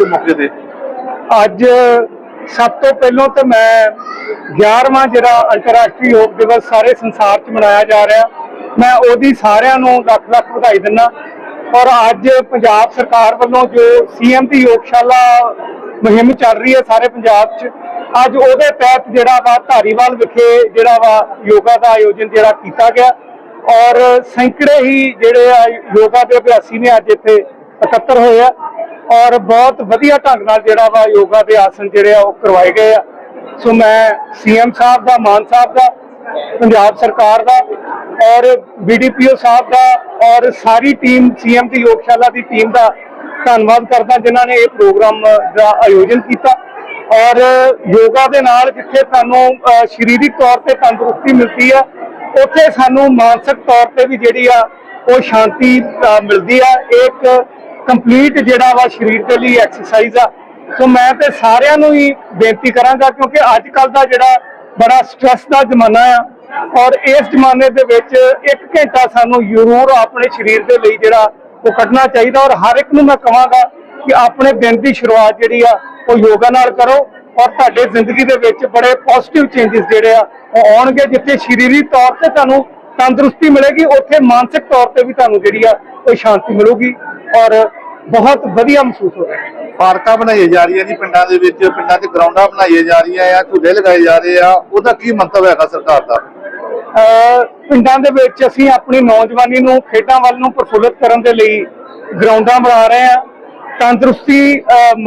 ਇਸ ਮੌਕੇ ਤੇ? ਅੱਜ ਸਭ ਤੋਂ ਪਹਿਲਾਂ ਤਾਂ ਮੈਂ 11ਵਾਂ ਜਿਹੜਾ ਅੰਤਰਰਾਸ਼ਟਰੀ ਯੋਗ ਦਿਵਸ ਸਾਰੇ ਸੰਸਾਰ 'ਚ ਮਨਾਇਆ ਜਾ ਰਿਹਾ। ਮੈਂ ਉਹਦੀ ਸਾਰਿਆਂ ਨੂੰ ਲੱਖ ਲੱਖ ਵਧਾਈ ਦਿੰਦਾ। ਔਰ ਅੱਜ ਪੰਜਾਬ ਸਰਕਾਰ ਵੱਲੋਂ ਜੋ ਸੀਐਮ ਦੀ ਯੋਗਸ਼ਾਲਾ ਮੁਹਿੰਮ ਚੱਲ ਰਹੀ ਹੈ ਸਾਰੇ ਪੰਜਾਬ 'ਚ, ਅੱਜ ਉਹਦੇ ਤਹਿਤ ਜਿਹੜਾ ਵਾ ਧਾਰੀਵਾਲ ਵਿਖੇ ਜਿਹੜਾ ਵਾ ਯੋਗਾ ਦਾ ਆਯੋਜਨ ਜਿਹੜਾ ਕੀਤਾ ਗਿਆ। ਔਰ ਸੈਂਕੜੇ ਹੀ ਜਿਹੜੇ ਆ ਯੋਗਾ ਦੇ ਅਭਿਆਸੀ ਨੇ ਅੱਜ ਇੱਥੇ ਇਕੱਤਰ ਹੋਏ ਆ ਔਰ ਬਹੁਤ ਵਧੀਆ ਢੰਗ ਨਾਲ ਜਿਹੜਾ ਵਾ ਯੋਗਾ ਦੇ ਆਸਨ ਜਿਹੜੇ ਆ ਉਹ ਕਰਵਾਏ ਗਏ ਆ। ਸੋ ਮੈਂ ਸੀਐਮ ਸਾਹਿਬ ਦਾ ਮਾਨ ਸਾਹਿਬ ਦਾ ਪੰਜਾਬ ਸਰਕਾਰ ਦਾ ਔਰ ਬੀਡੀਪੀਓ ਸਾਹਿਬ ਦਾ ਔਰ ਸਾਰੀ ਟੀਮ ਸੀਐਮ ਦੀ ਯੋਗਸ਼ਾਲਾ ਦੀ ਟੀਮ ਦਾ ਧੰਨਵਾਦ ਕਰਦਾ ਜਿਨ੍ਹਾਂ ਨੇ ਇਹ ਪ੍ਰੋਗਰਾਮ ਦਾ ਆਯੋਜਨ ਕੀਤਾ। ਔਰ ਯੋਗਾ ਦੇ ਨਾਲ ਜਿੱਥੇ ਤੁਹਾਨੂੰ ਅਹ, ਸਰੀਰਕ ਤੌਰ ਤੇ ਤੰਦਰੁਸਤੀ ਮਿਲਦੀ ਆ ਉੱਥੇ ਸਾਨੂੰ ਮਾਨਸਿਕ ਤੌਰ ਤੇ ਵੀ ਜਿਹੜੀ ਆ ਉਹ ਸ਼ਾਂਤੀ ਮਿਲਦੀ ਆ। ਇਹ ਇੱਕ ਕੰਪਲੀਟ ਜਿਹੜਾ ਵਾ ਸਰੀਰ ਦੇ ਲਈ ਐਕਸਰਸਾਈਜ਼ ਆ। ਸੋ ਮੈਂ ਤੇ ਸਾਰਿਆਂ ਨੂੰ ਹੀ ਬੇਨਤੀ ਕਰਾਂਗਾ ਕਿਉਂਕਿ ਅੱਜ ਕੱਲ ਦਾ ਜਿਹੜਾ ਬੜਾ ਸਟ੍ਰੈਸ ਦਾ ਜ਼ਮਾਨਾ ਆ ਔਰ ਇਸ ਜ਼ਮਾਨੇ ਦੇ ਵਿੱਚ ਇੱਕ ਘੰਟਾ ਸਾਨੂੰ ਜ਼ਰੂਰ ਆਪਣੇ ਸਰੀਰ ਦੇ ਲਈ ਜਿਹੜਾ ਉਹ ਕੱਢਣਾ ਚਾਹੀਦਾ ਔਰ ਹਰ ਇੱਕ ਨੂੰ ਮੈਂ ਕਹਾਂਗਾ ਕਿ ਆਪਣੇ ਦਿਨ ਦੀ ਸ਼ੁਰੂਆਤ ਜਿਹੜੀ ਆ, ਉਹ ਯੋਗਾ ਨਾਲ ਕਰੋ ਔਰ ਤੁਹਾਡੇ ਜ਼ਿੰਦਗੀ ਦੇ ਵਿੱਚ ਬੜੇ ਪੋਜ਼ਿਟਿਵ ਚੇਂਜਸ ਜਿਹੜੇ ਆ, ਉਹ ਆਉਣਗੇ ਜਿੱਥੇ ਸਰੀਰਕ ਤੌਰ ਤੇ ਤੁਹਾਨੂੰ ਤੰਦਰੁਸਤੀ ਮਿਲੇਗੀ, ਉੱਥੇ ਮਾਨਸਿਕ ਤੌਰ ਤੇ ਵੀ ਤੁਹਾਨੂੰ ਜਿਹੜੀ ਆ ਉਹ ਸ਼ਾਂਤੀ ਮਿਲੂਗੀ ਔਰ ਬਹੁਤ ਵਧੀਆ ਮਹਿਸੂਸ ਹੋਵੇਗਾ ਪਾਰਕਾਂ ਬਣਾਈਆਂ ਜਾ ਰਹੀਆਂ ਜੀ ਪਿੰਡਾਂ ਦੇ ਵਿੱਚ ਪਿੰਡਾਂ 'ਚ ਗਰਾਊਂਡਾਂ ਬਣਾਈਆਂ ਜਾ ਰਹੀਆਂ ਆ ਝੂਲੇ ਲਗਾਏ ਜਾ ਰਹੇ ਆ ਉਹਦਾ ਕੀ ਮੰਤਵ ਹੈਗਾ ਸਰਕਾਰ ਦਾ? ਪਿੰਡਾਂ ਦੇ ਵਿੱਚ ਅਸੀਂ ਆਪਣੀ ਨੌਜਵਾਨੀ ਨੂੰ ਖੇਡਾਂ ਵੱਲ ਨੂੰ ਪ੍ਰਫੁੱਲਤ ਕਰਨ ਦੇ ਲਈ ਗਰਾਊਂਡਾਂ ਬਣਾ ਰਹੇ ਹਾਂ। ਤੰਦਰੁਸਤੀ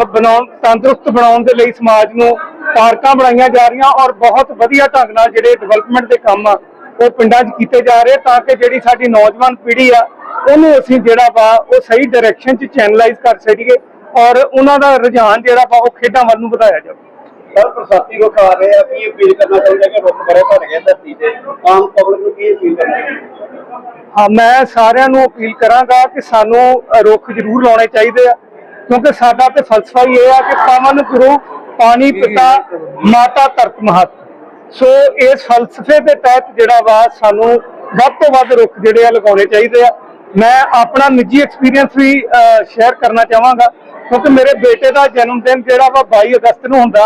ਬਣਾਉਣ ਤੰਦਰੁਸਤ ਬਣਾਉਣ ਦੇ ਲਈ ਸਮਾਜ ਨੂੰ ਪਾਰਕਾਂ ਬਣਾਈਆਂ ਜਾ ਰਹੀਆਂ ਔਰ ਬਹੁਤ ਵਧੀਆ ਢੰਗ ਨਾਲ ਜਿਹੜੇ ਡਿਵੈਲਪਮੈਂਟ ਦੇ ਕੰਮ ਆ ਉਹ ਪਿੰਡਾਂ 'ਚ ਕੀਤੇ ਜਾ ਰਹੇ ਤਾਂ ਕਿ ਜਿਹੜੀ ਸਾਡੀ ਨੌਜਵਾਨ ਪੀੜ੍ਹੀ ਆ ਉਹਨੂੰ ਅਸੀਂ ਜਿਹੜਾ ਵਾ ਉਹ ਸਹੀ ਡਾਇਰੈਕਸ਼ਨ 'ਚ ਚੈਨਲਾਈਜ਼ ਕਰ ਸਕੀਏ ਔਰ ਉਹਨਾਂ ਦਾ ਰੁਝਾਨ ਜਿਹੜਾ ਵਾ ਉਹ ਖੇਡਾਂ ਵੱਲ ਨੂੰ ਵਧਾਇਆ ਜਾਵੇ। ਸਰ ਪ੍ਰਸਾਦੀ ਕੋ ਖਾ ਰਹੇ ਆ ਕੀ ਅਪੀਲ ਕਰਨਾ ਚਾਹੁੰਦੇ ਕਿ ਰੁੱਖ ਬੜੇ ਭਰ ਗਏ ਧਰਤੀ ਤੇ? ਆਮ ਪਬਲਿਕ ਨੂੰ ਕੀ ਅਪੀਲ ਕਰਨਾ ਹਾਂ ਮੈਂ ਸਾਰਿਆਂ ਨੂੰ ਅਪੀਲ ਕਰਾਂਗਾ ਕਿ ਸਾਨੂੰ ਰੁੱਖ ਜ਼ਰੂਰ ਲਾਉਣੇ ਚਾਹੀਦੇ ਆ ਕਿਉਂਕਿ ਸਾਡਾ ਤੇ ਫਲਸਫਾ ਹੀ ਇਹ ਆ ਕਿ ਪਵਨ ਗੁਰੂ ਪਾਣੀ ਪਿਤਾ ਮਾਤਾ ਧਰਤ ਮਹਤ। ਸੋ ਇਸ ਫਲਸਫੇ ਦੇ ਤਹਿਤ ਜਿਹੜਾ ਵਾ ਸਾਨੂੰ ਵੱਧ ਤੋਂ ਵੱਧ ਰੁੱਖ ਜਿਹੜੇ ਆ ਲਗਾਉਣੇ ਚਾਹੀਦੇ ਆ। ਮੈਂ ਆਪਣਾ ਨਿੱਜੀ ਐਕਸਪੀਰੀਅੰਸ ਵੀ ਸ਼ੇਅਰ ਕਰਨਾ ਚਾਹਾਂਗਾ, ਕਿਉਂਕਿ ਮੇਰੇ ਬੇਟੇ ਦਾ ਜਨਮ ਦਿਨ ਜਿਹੜਾ ਵਾ 22 ਅਗਸਤ ਨੂੰ ਹੁੰਦਾ,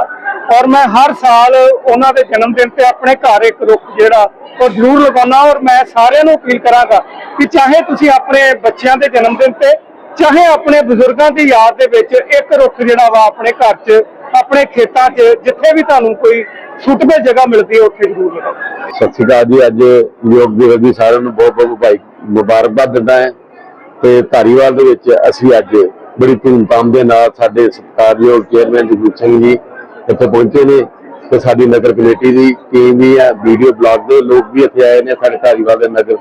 ਔਰ ਮੈਂ ਹਰ ਸਾਲ ਉਹਨਾਂ ਦੇ ਜਨਮ ਦਿਨ ਤੇ ਆਪਣੇ ਘਰ ਇੱਕ ਰੁੱਖ ਜਿਹੜਾ, ਉਹ ਜ਼ਰੂਰ ਲਗਾਉਣਾ, ਔਰ ਮੈਂ ਸਾਰਿਆਂ ਨੂੰ ਅਪੀਲ ਕਰਾਂਗਾ ਕਿ ਚਾਹੇ ਤੁਸੀਂ ਆਪਣੇ ਬੱਚਿਆਂ ਦੇ ਜਨਮ ਦਿਨ ਤੇ, ਚਾਹੇ ਆਪਣੇ ਬਜ਼ੁਰਗਾਂ ਦੀ ਯਾਦ ਦੇ ਵਿੱਚ ਇੱਕ ਰੁੱਖ ਜਿਹੜਾ ਵਾ ਆਪਣੇ ਘਰ 'ਚ, ਆਪਣੇ ਖੇਤਾਂ 'ਚ, ਜਿੱਥੇ ਵੀ ਤੁਹਾਨੂੰ ਕੋਈ ਸੁਟਬਲ ਜਗ੍ਹਾ ਮਿਲਦੀ ਹੈ ਉੱਥੇ ਜ਼ਰੂਰ ਲਗਾਓ। ਸਤਿ ਸ਼੍ਰੀ ਅਕਾਲ ਜੀ, ਅੱਜ ਯੋਗ ਦਿਵਸ ਦੀ ਸਾਰਿਆਂ ਨੂੰ ਬਹੁਤ ਬਹੁਤ ਭਾਈ ਮੁਬਾਰਕਬਾਦ ਦਿੰਦਾ ਹੈ। ਤੇ ਧਾਰੀਵਾਲ ਦੇ ਵਿੱਚ ਅਸੀਂ ਅੱਜ ਬੜੀ ਧੂਮਧਾਮ ਦੇ ਨਾਲ ਸਾਡੇ ਸਤਿਕਾਰਯੋਗ ਚੇਅਰਮੈਨ ਜਗਜੀਤ ਸਿੰਘ ਜੀ ਇੱਥੇ ਪਹੁੰਚੇ ਨੇ ਤੇ ਸਾਡੀ ਨਗਰ ਕਮੇਟੀ ਦੀ ਟੀਮ ਵੀ ਹੈ, ਵੀਡੀਓ ਬਲਾਗ ਦੇ ਲੋਕ ਵੀ ਇੱਥੇ ਆਏ ਨੇ, ਸਾਡੇ ਧਾਰੀਵਾਲ ਦੇ ਨਗਰ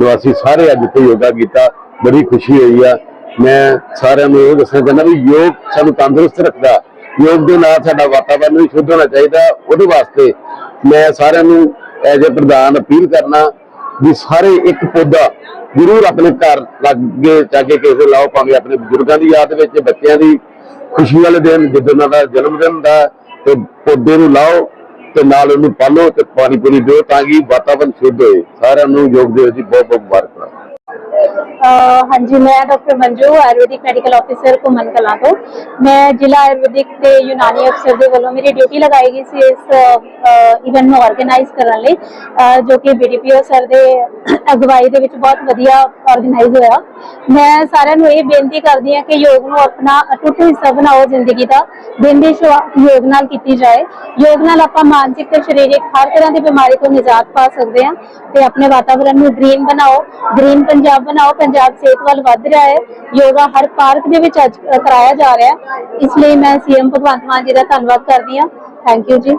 ਨਿਵਾਸੀ ਸਾਰੇ ਅੱਜ ਇੱਥੇ ਯੋਗਾ ਕੀਤਾ, ਬੜੀ ਖੁਸ਼ੀ ਹੋਈ ਆ। ਮੈਂ ਸਾਰਿਆਂ ਨੂੰ ਇਹ ਦੱਸਣਾ ਚਾਹੁੰਦਾ ਵੀ ਯੋਗ ਸਾਨੂੰ ਤੰਦਰੁਸਤ ਰੱਖਦਾ ਯੋਗ ਦੇ ਨਾਲ ਸਾਡਾ ਵਾਤਾਵਰਨ ਵੀ ਸ਼ੁੱਧ ਹੋਣਾ ਚਾਹੀਦਾ। ਉਹਦੇ ਵਾਸਤੇ ਮੈਂ ਸਾਰਿਆਂ ਨੂੰ ਐਜ ਅ ਪ੍ਰਧਾਨ ਅਪੀਲ ਕਰਨਾ ਵੀ ਸਾਰੇ ਇੱਕ ਪੌਦਾ ਜ਼ਰੂਰ ਆਪਣੇ ਘਰ ਲੱਗੇ ਚਾਗੇ ਕਿਸੇ ਲਾਓ, ਭਾਵੇਂ ਆਪਣੇ ਬਜ਼ੁਰਗਾਂ ਦੀ ਯਾਦ ਵਿੱਚ, ਬੱਚਿਆਂ ਦੀ ਖੁਸ਼ੀ ਵਾਲੇ ਦਿਨ, ਜਦੋਂ ਉਹਨਾਂ ਦਾ ਜਨਮ ਦਿਨ ਹੁੰਦਾ, ਤੇ ਪੌਦੇ ਨੂੰ ਲਾਓ ਤੇ ਨਾਲ ਉਹਨੂੰ ਪਾਲੋ ਤੇ ਪਾਣੀ ਪੂਰੀ ਦਿਓ ਤਾਂ ਕਿ ਵਾਤਾਵਰਨ ਸ਼ੁੱਧ ਹੋਏ। ਸਾਰਿਆਂ ਨੂੰ ਯੋਗ ਦਿਵਸ ਦੀ ਬਹੁਤ ਬਹੁਤ ਮੁਬਾਰਕਾਂ ਹਾਂਜੀ, ਮੈਂ doctor Manju Ayurvedic medical officer Ghuman Kalan ਤੋਂ। ਮੈਂ ਜ਼ਿਲ੍ਹਾ ਆਯੁਰਵੈਦਿਕ ਤੇ ਯੂਨਾਨੀ ਅਫਸਰ ਦੇ ਵੱਲੋਂ ਮੇਰੀ ਡਿਊਟੀ ਲਗਾਈ ਗਈ ਸੀ ਇਸ ਇਵੈਂਟ ਨੂੰ ਆਰਗੇਨਾਈਜ਼ ਕਰਨ ਲਈ ਜੋ ਕਿ ਬੀਡੀਪੀਓ ਸਰ ਦੇ ਅਗਵਾਈ ਦੇ ਵਿੱਚ ਬਹੁਤ ਵਧੀਆ ਆਰਗੇਨਾਈਜ਼ ਹੋਇਆ। ਮੈਂ ਸਾਰਿਆਂ ਨੂੰ ਇਹ ਬੇਨਤੀ ਕਰਦੀ ਹਾਂ ਕਿ ਯੋਗ ਨੂੰ ਆਪਣਾ ਅਟੁੱਟ ਹਿੱਸਾ ਬਣਾਓ ਜ਼ਿੰਦਗੀ ਦਾ, ਦਿਨ ਦੀ ਸ਼ੁਰੂਆਤ ਯੋਗ ਨਾਲ ਕੀਤੀ ਜਾਏ। ਯੋਗ ਨਾਲ ਆਪਾਂ ਮਾਨਸਿਕ ਤੇ ਸਰੀਰਕ ਹਰ ਤਰ੍ਹਾਂ ਦੀ ਬਿਮਾਰੀ ਤੋਂ ਨਿਜਾਤ ਪਾ ਸਕਦੇ ਹਾਂ ਤੇ ਆਪਣੇ ਵਾਤਾਵਰਣ ਨੂੰ ਗ੍ਰੀਨ ਬਣਾਓ। ਗ੍ਰੀਨ ਪੰਜਾਬ ਬਣਾਓ ਪੰਜਾਬ ਸਿਹਤ ਵੱਲ ਵੱਧ ਰਿਹਾ ਹੈ। ਯੋਗਾ ਹਰ ਪਾਰਕ ਦੇ ਵਿੱਚ ਅੱਜ ਕਰਾਇਆ ਜਾ ਰਿਹਾ ਹੈ। ਇਸ ਲਈ ਮੈਂ ਸੀਐਮ ਭਗਵੰਤ ਮਾਨ ਜੀ ਦਾ ਧੰਨਵਾਦ ਕਰਦੀ ਹਾਂ। ਥੈਂਕ ਯੂ ਜੀ।